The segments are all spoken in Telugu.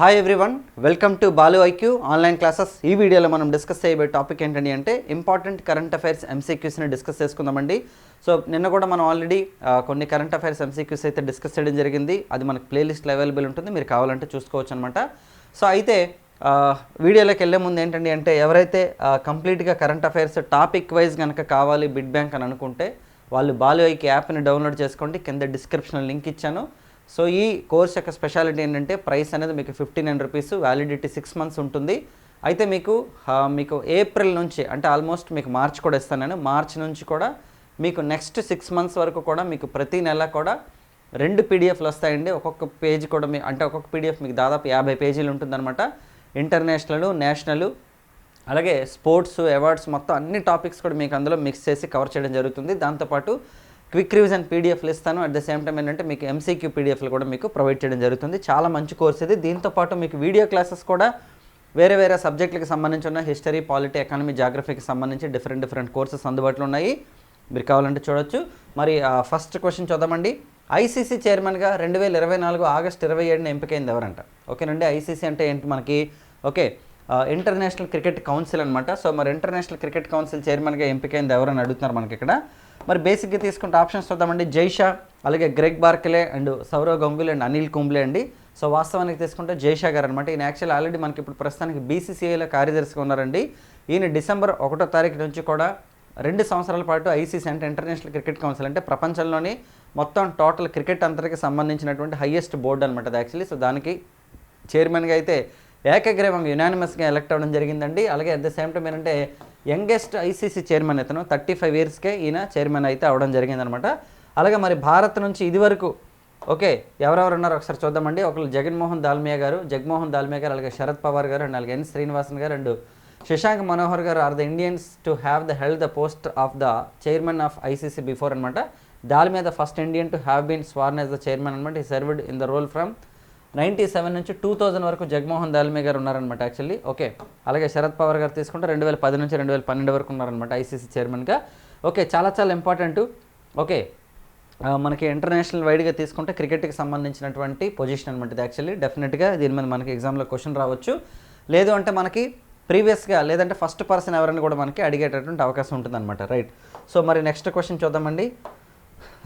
Hi everyone welcome to Balu IQ online classes ఈ వీడియోలో మనం డిస్కస్ చేయబోయే టాపిక్ ఏంటండి అంటే ఇంపార్టెంట్ కరెంట్ అఫైర్స్ ఎంసీక్యూస్ని డిస్కస్ చేసుకుందామండి. సో నిన్న కూడా మనం ఆల్రెడీ కొన్ని కరెంట్ అఫైర్స్ ఎంసీక్యూస్ అయితే డిస్కస్ చేయడం జరిగింది. అది మనకు ప్లేలిస్ట్లో అవైలబుల్ ఉంటుంది. మీరు కావాలంటే చూసుకోవచ్చు అనమాట సో అయితే వీడియోలోకి వెళ్ళే ముందు ఏంటండి అంటే ఎవరైతే కంప్లీట్గా కరెంట్ అఫైర్స్ టాపిక్ వైజ్ కనుక కావాలి బిడ్ బ్యాంక్ అని అనుకుంటే వాళ్ళు బాలు ఐకి యాప్ని డౌన్లోడ్ చేసుకోండి. కింద డిస్క్రిప్షన్లో లింక్ ఇచ్చాను. సో ఈ కోర్స్ యొక్క స్పెషాలిటీ ఏంటంటే ప్రైస్ అనేది మీకు fifteen hundred rupees validity six months ఉంటుంది. అయితే మీకు మీకు ఏప్రిల్ నుంచి అంటే ఆల్మోస్ట్ మీకు మార్చ్ కూడా ఇస్తాను నేను మార్చ్ నుంచి కూడా మీకు నెక్స్ట్ సిక్స్ మంత్స్ వరకు కూడా మీకు ప్రతి నెల కూడా రెండు పీడిఎఫ్లు వస్తాయండి. ఒక్కొక్క పేజ్ కూడా మీ అంటే ఒక్కొక్క పీడిఎఫ్ మీకు దాదాపు యాభై పేజీలు ఉంటుందన్నమాట. ఇంటర్నేషనల్ నేషనల్ అలాగే స్పోర్ట్స్ అవార్డ్స్ మొత్తం అన్ని టాపిక్స్ కూడా మీకు అందులో మిక్స్ చేసి కవర్ చేయడం జరుగుతుంది. దాంతోపాటు క్విక్ రివిజన్ పీడిఎఫ్లు ఇస్తాను. అట్ ద సేమ్ టైం ఏంటంటే మీకు ఎంసీక్యూ పీడిఎఫ్లు కూడా మీకు ప్రొవైడ్ చేయడం జరుగుతుంది. చాలా మంచి కోర్స్ ఇది. దీంతోపాటు మీకు వీడియో క్లాసెస్ కూడా వేరే వేరే సబ్జెక్టులకు సంబంధించి ఉన్న హిస్టరీ పాలిటీ ఎకానమీ జాగ్రఫీకి సంబంధించి డిఫరెంట్ డిఫరెంట్ కోర్సెస్ అందుబాటులో ఉన్నాయి. మీరు కావాలంటే చూడొచ్చు. మరి ఫస్ట్ క్వశ్చన్ చూద్దామండి. ఐసీసీ చైర్మన్గా రెండు వేల ఇరవై నాలుగు ఆగస్ట్ ఇరవై ఏడున ఎంపికైంది ఎవరంట? ఓకేనండి. ఐసీసీ అంటే ఏంటి మనకి? ఓకే ఇంటర్నేషనల్ క్రికెట్ కౌన్సిల్ అనమాట సో మరి ఇంటర్నేషనల్ క్రికెట్ కౌన్సిల్ చైర్మన్గా ఎంపికైంది ఎవరని అడుగుతున్నారు మనకి ఇక్కడ? మరి బేసిక్గా తీసుకుంటే ఆప్షన్స్ చూద్దామండి. జైషా అలాగే Greg Barclay and Sourav Ganguly and Anil Kumble అండి. సో వాస్తవానికి తీసుకుంటే జైషా గారు అనమాట ఈయన యాక్చువల్ ఆల్రెడీ మనకి ఇప్పుడు ప్రస్తుతానికి బీసీసీఐలో కార్యదర్శిగా ఉన్నారండి. ఈయన డిసెంబర్ ఒకటో తారీఖు నుంచి కూడా రెండు సంవత్సరాల పాటు ఐసీసీ అంటే ఇంటర్నేషనల్ క్రికెట్ కౌన్సిల్ అంటే ప్రపంచంలోని మొత్తం టోటల్ క్రికెట్ అంతటికి సంబంధించినటువంటి హయ్యెస్ట్ బోర్డు అనమాట అది యాక్చువల్లీ సో దానికి చైర్మన్గా అయితే ఏకగ్రీవంగా యునానిమస్గా ఎలక్ట్ అవ్వడం జరిగిందండి. అలాగే అట్ ద సేమ్ టైం ఏంటంటే యంగెస్ట్ ఐసీసీ చైర్మన్ ఇతను థర్టీ ఫైవ్ ఇయర్స్కే ఈయన చైర్మన్ అయితే అవడం జరిగిందనమాట అలాగే మరి భారత్ నుంచి ఇదివరకు ఓకే ఎవరెవరు ఉన్నారో ఒకసారి చూద్దామండి. ఒకరు జగన్మోహన్ దాల్మియా గారు జగన్మోహన్ దాల్మియా గారు అలాగే శరద్ పవార్ గారు అండ్ అలాగే ఎన్ శ్రీనివాసన్ గారు అండ్ శశాంక్ మనోహర్ గారు are the Indians to have the held the post of the chairman of ICC before అనమాట Dalmiya the first Indian to have been sworn as the chairman అనమాట ఈ served in the role from ninety seven నుంచి టూ థౌజండ్ వరకు జగన్మోహన్ దాల్మే గారు ఉన్నారనమాట యాక్చువల్లీ ఓకే అలాగే శరద్ పవార్ గారు తీసుకుంటే రెండు వేల పది నుంచి రెండు వేల పన్నెండు వరకు ఉన్నారనమాట ఐసీసీ చైర్మన్గా ఓకే చాలా చాలా ఇంపార్టెంట్ ఓకే మనకి ఇంటర్నేషనల్ వైడ్గా తీసుకుంటే క్రికెట్కి సంబంధించినటువంటి పొజిషన్ అనమాట ఇది యాక్చువల్లీ డెఫినెట్గా దీని మీద మనకి ఎగ్జామ్లో క్వశ్చన్ రావచ్చు. లేదు అంటే మనకి ప్రీవియస్గా లేదంటే ఫస్ట్ పర్సన్ ఎవరైనా కూడా మనకి అడిగేటటువంటి అవకాశం ఉంటుందన్నమాట. రైట్ సో మరి నెక్స్ట్ క్వశ్చన్ చూద్దామండి.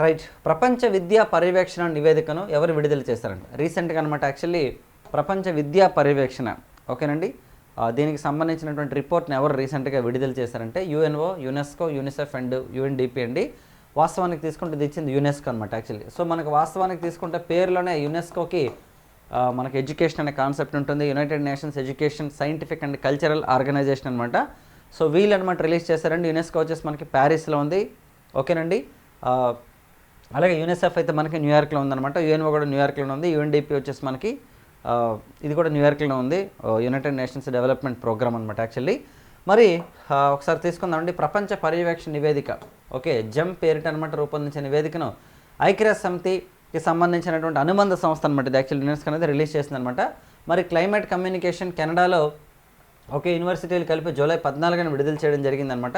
రైట్. ప్రపంచ విద్యా పర్యవేక్షణ నివేదికను ఎవరు విడుదల చేశారంట? రీసెంట్గా అనమాట యాక్చువల్లీ ప్రపంచ విద్యా పర్యవేక్షణ ఓకేనండి? దీనికి సంబంధించినటువంటి రిపోర్ట్ని ఎవరు రీసెంట్గా విడుదల చేశారంటే UNO UNESCO UNICEF and UNDP అండి. వాస్తవానికి తీసుకుంటే ఇది ఇచ్చింది యునెస్కో అనమాట యాక్చువల్లీ. సో మనకు వాస్తవానికి తీసుకుంటే పేరులోనే యునెస్కోకి మనకు మనకి ఎడ్యుకేషన్ అనే కాన్సెప్ట్ ఉంటుంది. United Nations Education Scientific and Cultural Organization అనమాట సో వీళ్ళు అనమాట రిలీజ్ చేశారండి. యునెస్కో వచ్చేసి మనకి ప్యారిస్లో ఉంది. ఓకేనండి? అలాగే యూనిసెఫ్ అయితే మనకి న్యూయార్క్లో ఉందన్నమాట. యుఎన్ఓ కూడా న్యూయార్క్లో ఉంది. యుఎన్డిపి వచ్చేసి మనకి ఇది కూడా న్యూయార్క్లో ఉంది. యునైటెడ్ నేషన్స్ డెవలప్మెంట్ ప్రోగ్రామ్ అనమాట యాక్చువల్లీ. మరి ఒకసారి తీసుకుందామండి ప్రపంచ పర్యవేక్షణ నివేదిక. ఓకే జమ్ పేరిట అనమాట రూపొందించిన నివేదికను. ఐక్యరాజ్య సమితికి సంబంధించినటువంటి అనుబంధ సంస్థ అనమాట ఇది. యాక్చువల్ యునెస్కో అనేది రిలీజ్ చేసిందనమాట మరి క్లైమేట్ కమ్యూనికేషన్ కెనడాలో ఒకే యూనివర్సిటీలు కలిపి జూలై పద్నాలుగున విడుదల చేయడం జరిగిందనమాట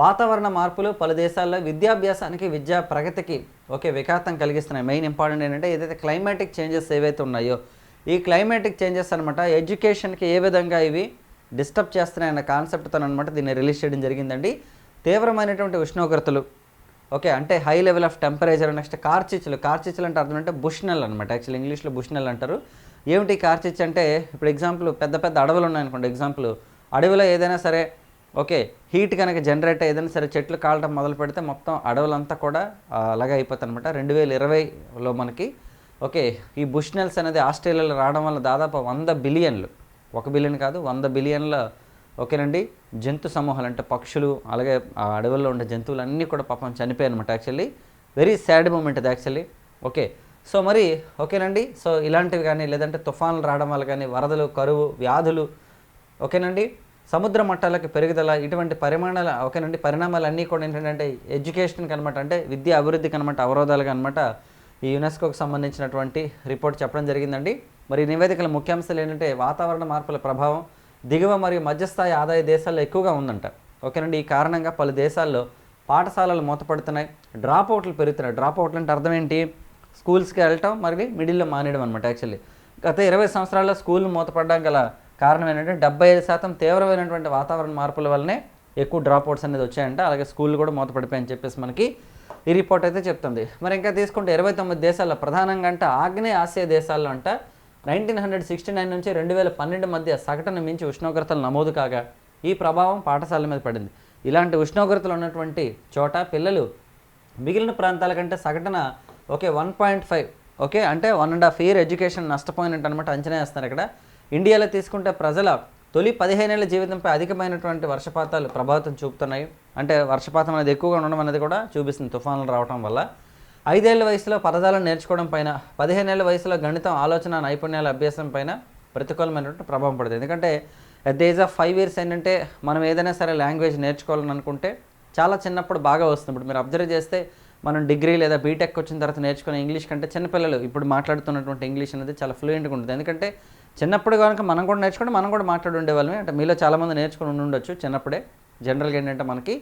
వాతావరణ మార్పులు పలు దేశాల్లో విద్యాభ్యాసానికి విద్యా ప్రగతికి ఒకే వికాసం కలిగిస్తున్నాయి. మెయిన్ ఇంపార్టెంట్ ఏంటంటే ఏదైతే క్లైమాటిక్ చేంజెస్ ఏవైతే ఉన్నాయో ఈ క్లైమాటిక్ చేంజెస్ అనమాట ఎడ్యుకేషన్కి ఏ విధంగా ఇవి డిస్టర్బ్ చేస్తున్నాయన్న కాన్సెప్ట్తో అనమాట దీన్ని రిలీజ్ చేయడం జరిగిందండి. తీవ్రమైనటువంటి ఉష్ణోగ్రతలు ఓకే అంటే high level of temperature next కార్చిచ్చులు. కార్చిచ్చులు అంటే అర్థం అంటే బుష్నెల్ అనమాట యాక్చువల్లీ ఇంగ్లీష్లో బుష్నెల్ అంటారు. ఏమిటి కార్చిచ్ అంటే ఇప్పుడు ఎగ్జాంపుల్ పెద్ద పెద్ద అడవులు ఉన్నాయనుకోండి. ఎగ్జాంపుల్ అడవిలో ఏదైనా సరే ఓకే హీట్ కనుక జనరేట్ ఏదైనా సరే చెట్లు కాలడం మొదలు పెడితే మొత్తం అడవులంతా కూడా అలాగే అయిపోతుంది అనమాట రెండు వేల ఇరవైలో మనకి ఓకే ఈ బుష్నెల్స్ అనేది ఆస్ట్రేలియాలో రావడం వల్ల దాదాపు వంద బిలియన్లు ఒక బిలియన్ కాదు వంద బిలియన్ల ఓకేనండి జంతు సమూహాలు అంటే పక్షులు అలాగే ఆ అడవుల్లో ఉండే జంతువులు అన్నీ కూడా పాపం చనిపోయాయి అనమాట యాక్చువల్లీ. వెరీ సాడ్ మూమెంట్ అది యాక్చువల్లీ. ఓకే సో మరి ఓకేనండి సో ఇలాంటివి కానీ లేదంటే తుఫాన్లు రావడం వల్ల కానీ వరదలు కరువు వ్యాధులు ఓకేనండి సముద్ర మట్టాలకు పెరుగుదల ఇటువంటి పరిమాణాల ఓకేనండి పరిణామాలు అన్నీ కూడా ఏంటంటే ఎడ్యుకేషన్కి అనమాట అంటే విద్యా అభివృద్ధికి అనమాట అవరోధాలుగా అనమాట ఈ యునెస్కోకి సంబంధించినటువంటి రిపోర్ట్ చెప్పడం జరిగిందండి. మరి ఈ నివేదికల ముఖ్యాంశాలు ఏంటంటే వాతావరణ మార్పుల ప్రభావం దిగువ మరియు మధ్యస్థాయి ఆదాయ దేశాల్లో ఎక్కువగా ఉందంట. ఓకేనండి ఈ కారణంగా పలు దేశాల్లో పాఠశాలలు మూతపడుతున్నాయి డ్రాప్ అవుట్లు పెరుగుతున్నాయి. డ్రాప్ అవుట్లు అంటే అర్థం ఏంటి? స్కూల్స్కి వెళ్ళటం మరి మిడిల్లో మానేయడం అనమాట యాక్చువల్లీ. గత ఇరవై సంవత్సరాల్లో స్కూల్ మూతపడడం గల కారణం ఏంటంటే డెబ్బై ఐదు శాతం తీవ్రమైనటువంటి వాతావరణ మార్పుల వల్లనే ఎక్కువ డ్రాప్ అవుట్స్ అనేది వచ్చాయంట. అలాగే స్కూల్ కూడా మూతపడిపోయాయని చెప్పేసి మనకి ఈ రిపోర్ట్ అయితే చెప్తుంది. మరి ఇంకా తీసుకుంటే ఇరవై తొమ్మిది దేశాల్లో ప్రధానంగా అంట ఆగ్నేయ ఆసియా దేశాల్లో అంట నైన్టీన్ హండ్రెడ్ సిక్స్టీ నైన్ నుంచి రెండు వేల పన్నెండు మధ్య సగటును మించి ఉష్ణోగ్రతలు నమోదు కాగా ఈ ప్రభావం పాఠశాలల మీద పడింది. ఇలాంటి ఉష్ణోగ్రతలు ఉన్నటువంటి చోట పిల్లలు మిగిలిన ప్రాంతాల కంటే సగటున okay one point five okay అంటే one and half year education నష్టపోయినట్టు అనమాట అంచనా వేస్తున్నారు ఇక్కడ. ఇండియాలో తీసుకుంటే ప్రజల తొలి పదిహేనేళ్ళ జీవితంపై అధికమైనటువంటి వర్షపాతాలు ప్రభావితం చూపుతున్నాయి. అంటే వర్షపాతం అనేది ఎక్కువగా ఉండడం అనేది కూడా చూపిస్తుంది తుఫానులు రావడం వల్ల. ఐదేళ్ళ వయసులో పదజాలను నేర్చుకోవడం పైన పదిహేనేళ్ళ వయసులో గణితం ఆలోచన నైపుణ్యాల అభ్యాసం పైన ప్రతికూలమైనటువంటి ప్రభావం పడుతుంది ఎందుకంటే at the age of five years ఏంటంటే మనం ఏదైనా సరే లాంగ్వేజ్ నేర్చుకోవాలని అనుకుంటే చాలా చిన్నప్పుడు బాగా వస్తుంది. ఇప్పుడు మీరు అబ్జర్వ్ చేస్తే మనం డిగ్రీ లేదా బీటెక్ వచ్చిన తర్వాత నేర్చుకునే ఇంగ్లీష్ కంటే చిన్నపిల్లలు ఇప్పుడు మాట్లాడుతున్నటువంటి ఇంగ్లీష్ అనేది చాలా ఫ్లూయెంట్గా ఉంటుంది. ఎందుకంటే చిన్నప్పుడు కనుక మనం కూడా నేర్చుకుంటే మనం కూడా మాట్లాడి ఉండేవాళ్ళమే. అంటే మీలో చాలామంది నేర్చుకుని ఉండొచ్చు చిన్నప్పుడే. జనరల్గా ఏంటంటే మనకి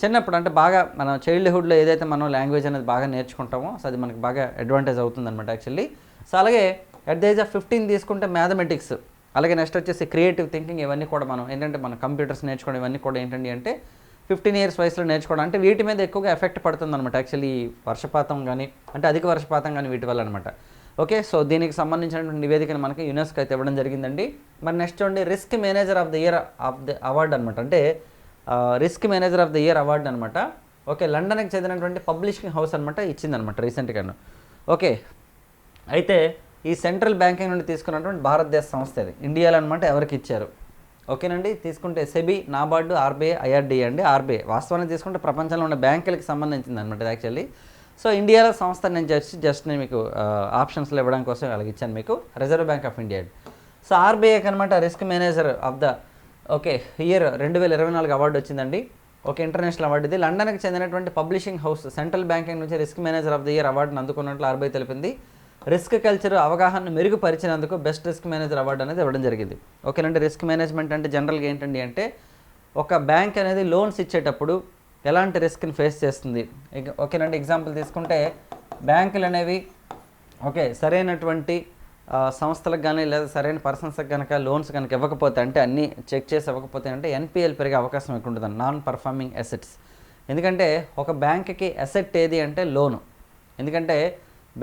చిన్నప్పుడు అంటే బాగా మన చైల్డ్హుడ్లో ఏదైతే మనం లాంగ్వేజ్ అనేది బాగా నేర్చుకుంటామో సో అది మనకి బాగా అడ్వాంటేజ్ అవుతుంది అనమాట యాక్చువల్లీ సో అలాగే at the age of fifteen తీసుకుంటే మ్యాథమెటిక్స్ అలాగే నెక్స్ట్ వచ్చేసి క్రియేటివ్ థింకింగ్ ఇవన్నీ కూడా మనం ఏంటంటే మనం కంప్యూటర్స్ నేర్చుకోవడం ఇవన్నీ కూడా ఏంటండి అంటే ఫిఫ్టీన్ ఇయర్స్ వయసులో నేర్చుకోవడం అంటే వీటి మీద ఎక్కువగా ఎఫెక్ట్ పడుతుంది అనమాట యాక్చువల్లీ వర్షపాతం కానీ అంటే అధిక వర్షపాతం కానీ వీటి వల్ల అనమాట ఓకే సో దీనికి సంబంధించినటువంటి నివేదికను మనకి యునెస్కో అయితే ఇవ్వడం జరిగిందండి. మరి నెక్స్ట్ చూడండి risk manager of the year of the award అనమాట అంటే risk manager of the year award అనమాట ఓకే లండన్కి చెందినటువంటి పబ్లిషింగ్ హౌస్ అనమాట ఇచ్చిందనమాట రీసెంట్గా ఓకే అయితే ఈ సెంట్రల్ బ్యాంకింగ్ నుండి తీసుకున్నటువంటి భారతదేశ సంస్థ ఇది. ఇండియాలో అనమాట ఎవరికి ఇచ్చారు? ఓకేనండి తీసుకుంటే సెబీ నాబార్డు ఆర్బీఐ ఐఆర్డీఏ అండి. ఆర్బీఐ వాస్తవాన్ని తీసుకుంటే ప్రపంచంలో ఉన్న బ్యాంకులకు సంబంధించింది అనమాట యాక్చువల్లీ సో ఇండియాలో సంస్థ నేను జస్ట్ జస్ట్ నేను మీకు ఆప్షన్స్లో ఇవ్వడం కోసం అలాగ ఇచ్చాను మీకు. Reserve bank of India so RBI అనమాట risk manager of the okay year రెండు వేల ఇరవై నాలుగు అవార్డు వచ్చిందండి. ఒక ఇంటర్నేషనల్ అవార్డు ఇది. లండన్కి చెందినటువంటి పబ్లిషింగ్ హౌస్ సెంట్రల్ బ్యాంకింగ్ నుంచి risk manager of the year అవార్డును అందుకున్నట్లు ఆర్బీఐ తెలిపింది. రిస్క్ కల్చర్ అవగాహన మెరుగుపరిచినందుకు బెస్ట్ రిస్క్ మేనేజర్ అవార్డు అనేది ఇవ్వడం జరిగింది. ఓకేనండి రిస్క్ మేనేజ్మెంట్ అంటే జనరల్గా ఏంటండి అంటే ఒక బ్యాంక్ అనేది లోన్స్ ఇచ్చేటప్పుడు ఎలాంటి రిస్క్ని ఫేస్ చేస్తుంది? ఓకేనండి ఎగ్జాంపుల్ తీసుకుంటే బ్యాంకులు అనేవి ఓకే సరైనటువంటి సంస్థలకు కానీ లేదా సరైన పర్సన్స్కి కనుక లోన్స్ కనుక ఇవ్వకపోతే అంటే అన్నీ చెక్ చేసి ఇవ్వకపోతే అంటే ఎన్పిఎల్ పెరిగే అవకాశం ఎక్కువ ఉంటుంది నాన్ పర్ఫార్మింగ్ అసెట్స్ ఎందుకంటే ఒక బ్యాంక్కి అసెట్ ఏది అంటే లోను ఎందుకంటే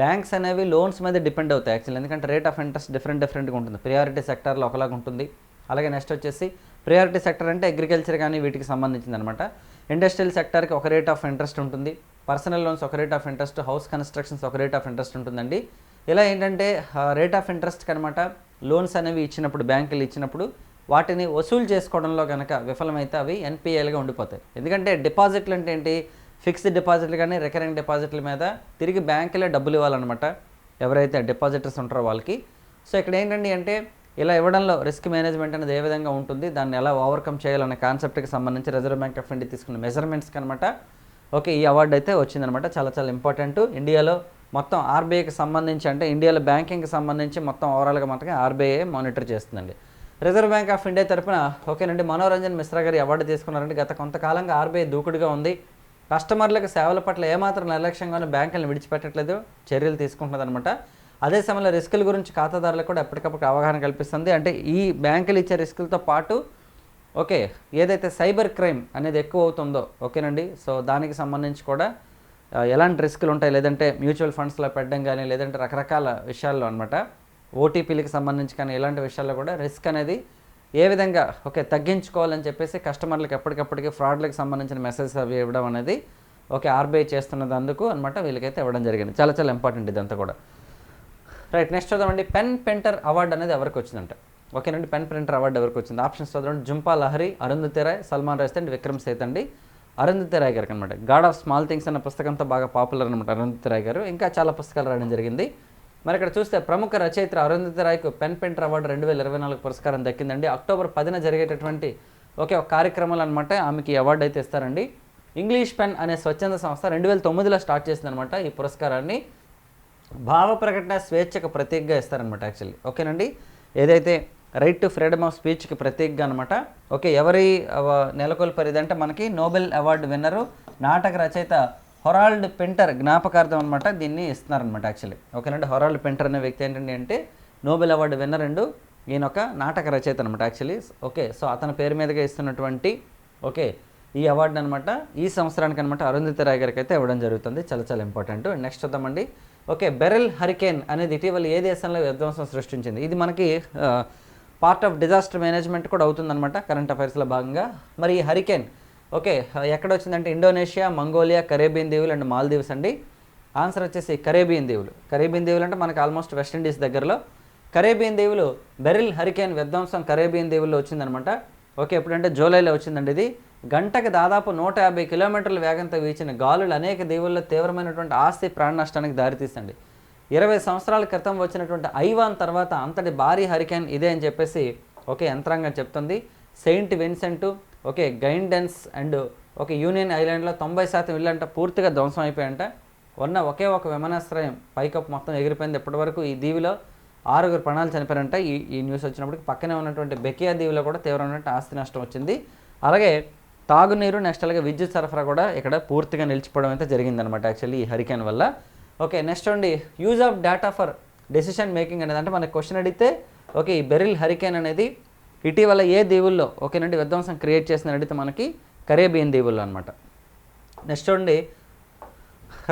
బ్యాంక్స్ అనేవి లోన్స్ మీద డిపెండ్ అవుతాయి యాక్చువల్లీ ఎందుకంటే రేట్ ఆఫ్ ఇంట్రెస్ట్ డిఫరెంట్ డిఫరెంట్గా ఉంటుంది. ప్రియారిటీ సెక్టర్లో ఒకలాగా ఉంటుంది. అలాగే నెక్స్ట్ వచ్చేసి ప్రయారిటీ సెక్టర్ అంటే అగ్రికల్చర్ కానీ వీటికి సంబంధించింది అనమాట ఇండస్ట్రియల్ సెక్టర్కి ఒక రేట్ ఆఫ్ ఇంట్రెస్ట్ ఉంటుంది. పర్సనల్ లోన్స్ ఒక rate of interest house constructions ఒక రేట్ ఆఫ్ ఇంట్రెస్ట్ ఉంటుందండి. ఇలా ఏంటంటే రేట్ ఆఫ్ ఇంట్రెస్ట్కి అనమాట లోన్స్ అనేవి ఇచ్చినప్పుడు బ్యాంకులు ఇచ్చినప్పుడు వాటిని వసూలు చేసుకోవడంలో కనుక విఫలమైతే అవి ఎన్పిఎల్గా ఉండిపోతాయి. ఎందుకంటే డిపాజిట్లు అంటే ఏంటి? ఫిక్స్డ్ డిపాజిట్లు కానీ రికరింగ్ డిపాజిట్ల మీద తిరిగి బ్యాంకులే డబ్బులు ఇవ్వాలన్నమాట. ఎవరైతే డిపాజిటర్స్ ఉంటారో వాళ్ళకి. సో ఇక్కడ ఏంటండి అంటే ఇలా ఇవ్వడంలో రిస్క్ మేనేజ్మెంట్ అనేది ఏ విధంగా ఉంటుంది దాన్ని ఎలా ఓవర్కమ్ చేయాలనే కాన్సెప్ట్కి సంబంధించి రిజర్వ్ బ్యాంక్ ఆఫ్ ఇండియా తీసుకున్న మెజర్మెంట్స్కి అనమాట ఓకే ఈ అవార్డు అయితే వచ్చిందనమాట చాలా చాలా ఇంపార్టెంట్. ఇండియాలో మొత్తం ఆర్బీఐకి సంబంధించి అంటే ఇండియాలో బ్యాంకింగ్కి సంబంధించి మొత్తం ఓవరాల్గా మాత్రమే ఆర్బీఐ మానిటర్ చేస్తుందండి. రిజర్వ్ బ్యాంక్ ఆఫ్ ఇండియా తరపున ఓకేనండి మనోరంజన్ మిశ్రా గారు అవార్డు తీసుకున్నారంటే గత కొంతకాలంగా ఆర్బీఐ దూకుడుగా ఉంది. కస్టమర్లకు సేవల పట్ల ఏమాత్రం నిర్లక్ష్యంగానే బ్యాంకులను విడిచిపెట్టట్లేదు చర్యలు తీసుకుంటున్నదనమాట అదే సమయంలో రిస్కుల గురించి ఖాతాదారులకు కూడా ఎప్పటికప్పుడు అవగాహన కల్పిస్తుంది. అంటే ఈ బ్యాంకులు ఇచ్చే రిస్కులతో పాటు ఓకే ఏదైతే సైబర్ క్రైమ్ అనేది ఎక్కువ అవుతుందో ఓకేనండి? సో దానికి సంబంధించి కూడా ఎలాంటి రిస్కులు ఉంటాయి? లేదంటే మ్యూచువల్ ఫండ్స్లో పెట్టడం కానీ లేదంటే రకరకాల విషయాల్లో అనమాట ఓటీపీలకు సంబంధించి కానీ ఇలాంటి విషయాల్లో కూడా రిస్క్ అనేది ఏ విధంగా ఓకే తగ్గించుకోవాలని చెప్పేసి కస్టమర్లకు ఎప్పటికప్పటికి ఫ్రాడ్లకు సంబంధించిన మెసేజ్ అవి ఇవ్వడం అనేది ఓకే ఆర్బీఐ చేస్తున్నది అందుకు అనమాట వీళ్ళకైతే ఇవ్వడం జరిగింది. చాలా చాలా ఇంపార్టెంట్ ఇదంతా కూడా. రైట్ నెక్స్ట్ చూద్దామండి పెన్ పెంటర్ అవార్డు అనేది ఎవరికి వచ్చిందంట? ఓకేనండి పెన్ పెంటర్ అవార్డు ఎవరికి వచ్చింది? ఆప్షన్స్ చూద్దామండి జుంపా లహరి అరుంధతి రాయ్ సల్మాన్ రాయ్ అండ్ విక్రమ్ సేత్ అండి. అరుంధతి రాయ్ గారికి అనమాట గాడ్ ఆఫ్ స్మాల్ థింగ్స్ అన్న పుస్తకంతో బాగా పాపులర్ అనమాట అరుంధతి రాయ్ గారు. ఇంకా చాలా పుస్తకాలు రాయడం జరిగింది. మరి ఇక్కడ చూస్తే ప్రముఖ రచయిత అరుంధతి రాయ్కు పెన్ పెంటర్ అవార్డు రెండు వేల ఇరవై నాలుగు పురస్కారం దక్కిందండి. అక్టోబర్ పదిన జరిగేటటువంటి ఒకే ఒక కార్యక్రమాలు అనమాట ఆమెకి అవార్డు అయితే ఇస్తారండి. ఇంగ్లీష్ పెన్ అనే స్వచ్ఛంద సంస్థ రెండు వేల తొమ్మిదిలో స్టార్ట్ చేసిందనమాట ఈ పురస్కారాన్ని. భావ ప్రకటన స్వేచ్ఛకు ప్రతీకగా ఇస్తారనమాట యాక్చువల్లీ ఓకేనండి? ఏదైతే రైట్ టు ఫ్రీడమ్ ఆఫ్ స్పీచ్కి ప్రతీకగా అనమాట ఓకే ఎవరి అవ- నెలకొల్పారు ఇదంటే మనకి నోబెల్ అవార్డు విన్నరు నాటక రచయిత హొరాల్డ్ పెంటర్ జ్ఞాపకార్థం అనమాట దీన్ని ఇస్తున్నారనమాట యాక్చువల్లీ ఓకేనండి? హొరాల్డ్ పెంటర్ అనే వ్యక్తి ఏంటంటే అంటే నోబెల్ అవార్డు విన్నర్ అండ్ ఈయన ఒక నాటక రచయిత అనమాట యాక్చువల్లీ ఓకే సో అతని పేరు మీదుగా ఇస్తున్నటువంటి ఓకే ఈ అవార్డు అనమాట ఈ సంవత్సరానికి అనమాట అరుంధతి రాయ్ గారికి అయితే ఇవ్వడం జరుగుతుంది. చాలా చాలా ఇంపార్టెంట్ నెక్స్ట్ వద్దామండి ఓకే బెరెల్ హరికేన్ అనేది ఇటీవల ఏ దేశంలో విధ్వంసం సృష్టించింది? ఇది మనకి పార్ట్ ఆఫ్ డిజాస్టర్ మేనేజ్మెంట్ కూడా అవుతుందన్నమాట కరెంట్ అఫైర్స్లో భాగంగా. మరి ఈ హరికేన్ ఓకే ఎక్కడ వచ్చిందంటే ఇండోనేషియా మంగోలియా కరేబియన్ దీవులు అండ్ మాల్దీవ్స్ అండి. ఆన్సర్ వచ్చేసి కరేబియన్ దీవులు. కరేబియన్ దీవులు అంటే మనకు ఆల్మోస్ట్ వెస్టిండీస్ దగ్గరలో. కరేబియన్ దీవులు బెరిల్ హరికేన్ విధ్వంసం కరేబియన్ దీవుల్లో వచ్చిందనమాట ఓకే ఎప్పుడంటే జూలైలో వచ్చిందండి ఇది. గంటకు దాదాపు నూట యాభై కిలోమీటర్ల వేగంతో వీచిన గాలులు అనేక దీవుల్లో తీవ్రమైనటువంటి ఆస్తి ప్రాణ నష్టానికి దారితీస్తుంది ఇరవై సంవత్సరాల క్రితం వచ్చినటువంటి ఐవాన్ తర్వాత అంతటి భారీ హరికేన్ ఇదే అని చెప్పేసి ఒకే యంత్రాంగం చెప్తుంది. Saint Vincent okay Grenadines and ఒక యూనియన్ ఐలాండ్లో తొంభై శాతం ఇల్లంట పూర్తిగా ధ్వంసం అయిపోయాయంట ఉన్న ఒకే ఒక విమానాశ్రయం పైకప్పు మొత్తం ఎగిరిపోయింది. ఇప్పటివరకు ఈ దీవిలో ఆరుగురు ప్రాణాలు చనిపోయారంట. ఈ ఈ న్యూస్ వచ్చినప్పటికి పక్కనే ఉన్నటువంటి బెకియా దీవిలో కూడా తీవ్రమైనటువంటి ఆస్తి నష్టం వచ్చింది. అలాగే తాగునీరు నెక్స్ట్ అలాగే విద్యుత్ సరఫరా కూడా ఇక్కడ పూర్తిగా నిలిచిపోవడం అయితే జరిగిందనమాట యాక్చువల్లీ ఈ హరికేన్ వల్ల. ఓకే నెక్స్ట్ అండి use of data for decision making అనేది అంటే మనకి క్వశ్చన్ అడిగితే ఓకే ఈ బెరిల్ హరికేన్ అనేది ఇటీవల ఏ దీవుల్లో ఓకేనండి విధ్వంసం క్రియేట్ చేసిన అడిగితే మనకి కరేబియన్ దీవుల్లో అనమాట నెక్స్ట్ అండి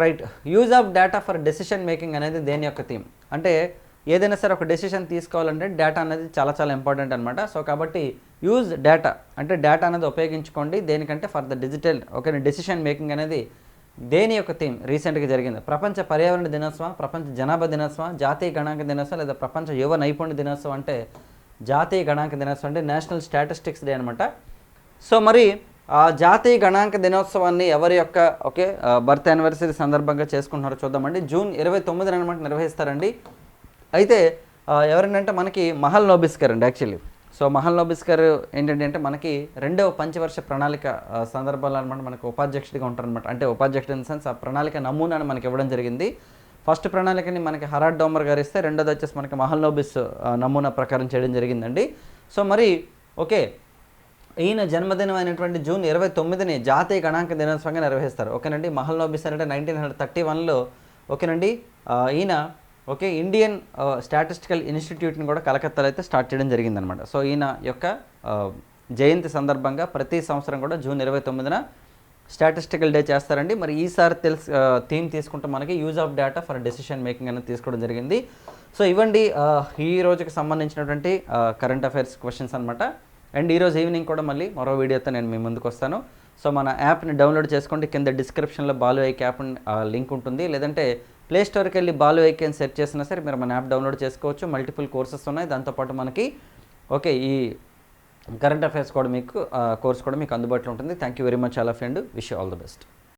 right use of data for decision making అనేది దేని యొక్క థీమ్? అంటే ఏదైనా సరే ఒక డెసిషన్ తీసుకోవాలంటే డేటా అనేది చాలా చాలా ఇంపార్టెంట్ అనమాట సో కాబట్టి యూజ్ డేటా అంటే డేటా అనేది ఉపయోగించుకోండి. దేనికంటే for the digital okay decision making అనేది దేని యొక్క థీమ్ రీసెంట్గా జరిగింది. ప్రపంచ పర్యావరణ దినోత్సవం ప్రపంచ జనాభా దినోత్సవం జాతీయ గణాంక దినోత్సవం లేదా ప్రపంచ యువ నైపుణ్య దినోత్సవం అంటే జాతీయ గణాంక దినోత్సవం అంటే నేషనల్ స్టాటిస్టిక్స్ డే అనమాట సో మరి ఆ జాతీయ గణాంక దినోత్సవాన్ని ఎవరి యొక్క ఓకే బర్త్ యానివర్సరీ సందర్భంగా చేసుకుంటున్నారో చూద్దామండి. జూన్ ఇరవై తొమ్మిదిన అనమాట నిర్వహిస్తారండి. అయితే ఎవరంటే మనకి మహల్ నోబిస్కర్ అండి యాక్చువల్లీ. సో మహల్ నోబిస్కర్ ఏంటంటే అంటే మనకి రెండవ పంచవర్ష ప్రణాళిక ఆ, అనమాట మనకు ఉపాధ్యక్షుడిగా ఉంటారనమాట అంటే ఉపాధ్యక్షుడు ఇన్ సెన్స్ ఆ ప్రణాళిక నమూనాను మనకి ఇవ్వడం జరిగింది. ఫస్ట్ ప్రణాళికని మనకి హరాడ్ డోమర్ గారు ఇస్తే రెండోది వచ్చేసి మనకి మహల్ నోబిస్ నమూనా ప్రకారం చేయడం జరిగిందండి. సో మరి ఓకే. ఈయన జన్మదినం అయినటువంటి జూన్ ఇరవై తొమ్మిదిని జాతీయ గణాంక దినోత్సవంగా నిర్వహిస్తారు. ఓకేనండి? మహల్ నోబిస్ అంటే నైన్టీన్ హండ్రెడ్ థర్టీ వన్లో ఓకేనండి ఈయన ఓకే ఇండియన్ స్టాటిస్టికల్ ఇన్స్టిట్యూట్ని కూడా కలకత్తాలో అయితే స్టార్ట్ చేయడం జరిగిందనమాట సో ఈయన యొక్క జయంతి సందర్భంగా ప్రతి సంవత్సరం కూడా జూన్ ఇరవై తొమ్మిదిన స్టాటిస్టికల్ డే చేస్తారండి. మరి ఈసారి తెలుసు థీమ్ తీసుకుంటే మనకి use of data for decision making అనేది తీసుకోవడం జరిగింది. సో ఇవ్వండి ఈ రోజుకి సంబంధించినటువంటి కరెంట్ అఫైర్స్ క్వశ్చన్స్ అనమాట అండ్ ఈరోజు ఈవినింగ్ కూడా మళ్ళీ మరో వీడియోతో నేను మీ ముందుకు వస్తాను. సో మన యాప్ని డౌన్లోడ్ చేసుకోండి. కింద డిస్క్రిప్షన్లో బాలు ఐక్ యాప్ లింక్ ఉంటుంది. లేదంటే ప్లే స్టోర్కి వెళ్ళి బాలు ఐక్ అని సెర్చ్ చేసినా సరే మీరు మన యాప్ డౌన్లోడ్ చేసుకోవచ్చు. మల్టిపుల్ కోర్సెస్ ఉన్నాయి. దాంతోపాటు మనకి ఓకే ఈ కరెంట్ అఫైర్స్ కూడా మీకు కోర్స్ కూడా మీకు అందుబాటులో ఉంటుంది. థ్యాంక్ యూ వెరీ మచ్ అలా friend wish all the best